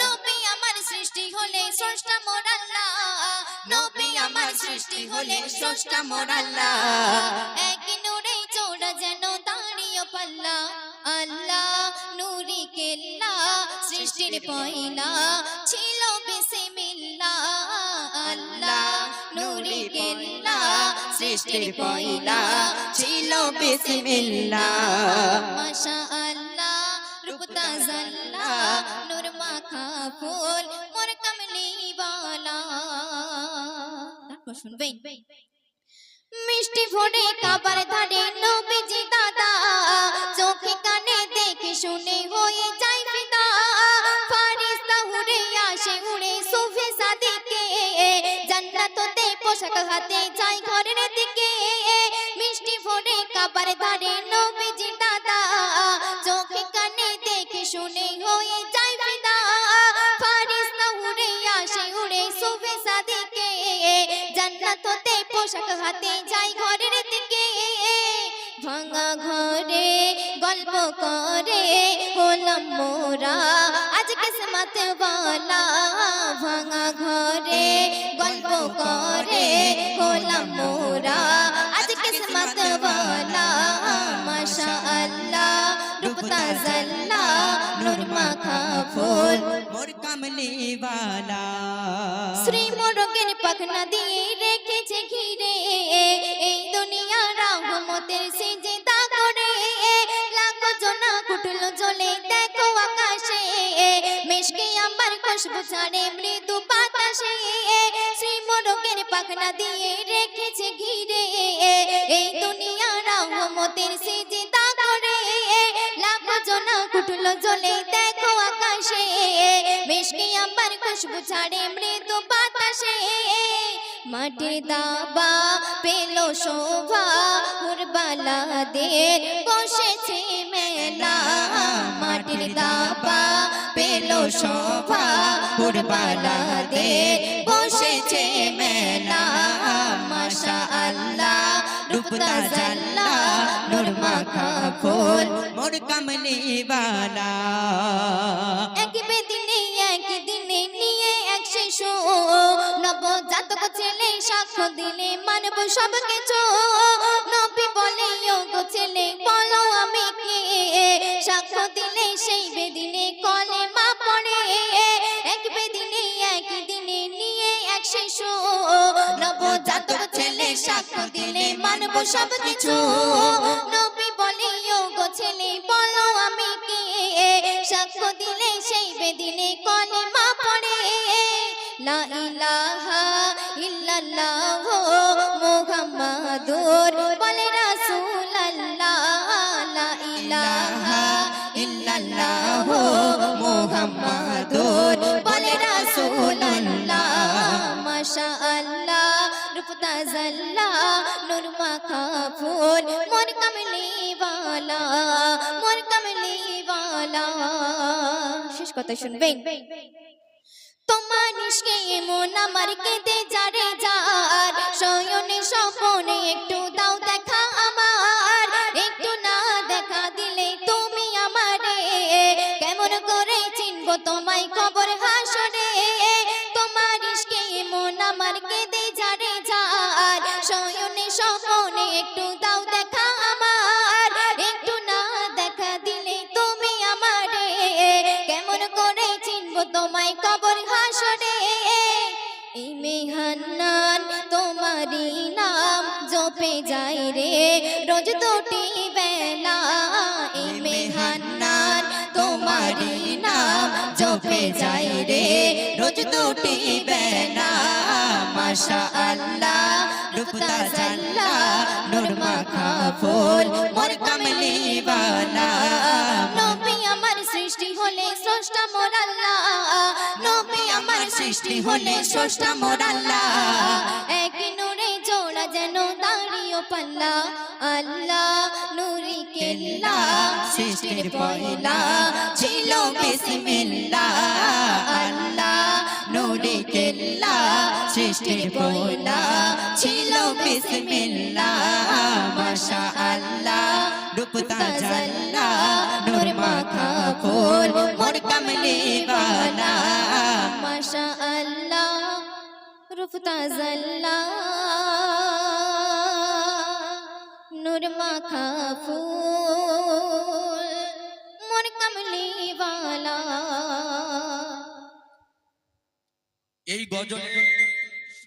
নূর আমার সৃষ্টি হলে স্রষ্টা মোর আল্লাহ। নবী আমার সৃষ্টি যেন দাঁড়িয়ে পাল্লা। আল্লাহ নূরি কেল্লা, সৃষ্টির পয়লা। সৃষ্টির পয়লা ছিল বিসমিল্লা মাশা আল্লাহ রূপ তাজাল্লা নূর মাখা ফুল মোর কমলি বালা শুনবেন। মিষ্টি ফোড়ে কাবার ধারে নবীজি জান্নাততে পোশাক হাতে যায় ঘরের দিকে। মিষ্টি ফোড়ে কাবার ধারে নবীজি দাদা। চোখে কানে দেখে শুনে হয়ে যায় ফিদা। ফারিস্তা উড়ে আসে উড়ে সুফে সাদিকে জান্নাত হতে পোশাক হাতে যাই ঘরের দিকে। ভাঙা ঘরে গল্প করে, হলাম মোরা। আজ কিসমত বালা। ভাঙা ঘরে গল্প করে হলাম মোরা। আজ কিসমত বালা মাশা আল্লাহ রূপ তাজাল্লা নূর মাখা ফুল। মোর কামলি বালা। শ্রী মোরগের পাখনা দিয়ে রেখেছে ঘিরে এই দুনিয়া রহমতের সিজদা করে। লাখো জনা কুটলো জ্বলে দেখো আকাশে মেশকে আম্বার খুশবু ছাড়ে মৃদু মোরগের পাখনা দিয়ে রেখেছে ঘিরে। এই দুনিয়া রহমতের করে। কুটলো জ্বলে দেখো আকাশে। মেশকে আম্বার খুশবু ছাড়ে মৃদু বাতাসে। মাটির দাবা পেল শোভা দের বসেছে মেলা। মাটির দাবা পেল শোভা দের বসেছে রূপতা জাল্লা নূর মাখা ফুল মোর কামলি বালা এক বেদিনে এক দিনে নিয়ে এক শিশু নবজাতক ছেলে, সাক্ষ্য দিলে মানব সব কিছু নবী বলে গো ছেলে, বলো আমি কে? সাক্ষ্য দিলে সেই বেদিনে কলে মা পড়ে। এক বেদিনে, এক দিনে, নিয়ে এক শিশু। নবজাতক ছেলে সাক্ষ্য দিলে মানব সব কিছু। নবী বলি গো ছেলে, বলো আমি কে? সাক্ষ্য দিলে সেই বেদিনে কলে মা পড়ে। লা ইলাহা ইল্লাল্লাহ মুহাম্মাদুর বলে তজল্লা নূর মাখা ফুল, মোর কমলি বালা মোর কমলি বালা শেষ কথা শুনবেন তোমার নিষ্কে মন আমার কেঁদে যারে যার একটু দাও দেখা আমার, একটু না দেখা দিলে তুমি আমারে। কেমন করে চিনবো তোমায় কবর হাসরে? একটু দাও দেখা আমার, একটু না দেখা দিলে তুমি আমারে। কেমন করে চিনব তোমায় কবর হাসরে? এই মেহান্নান, তোমারই নাম জপে যাই রে। রোজ দুটি বেলা, এই মেহান্নান, তোমারই নাম জপে যাই রে। রোজ দুটি বেলা মাশা আল্লাহ রূপতা জাল্লা নূর মাখা ফুল মোর কমলি বালা নবী আমার সৃষ্টি হলে স্রষ্টা মোর আল্লাহ নবী আমার সৃষ্টি হলে স্রষ্টা মোর আল্লাহ এক নূরে জোড়া যেন দাঁড়িয়ে পাল্লা আল্লাহ নুরি কেল্লা সৃষ্টির পয়লা ছিল বিসমিল্লা আল্লাহ নুরি কেল্লা। সৃষ্টির পয়লা ছিল বিসমিল্লা মাশা আল্লাহ ডুবতা জাল্লা, নূর মাখা খোল, মোর কমলি বালা। মাশা আল্লাহ রুফতা জাল্লা। নূর মাখা ফুল এই গজলে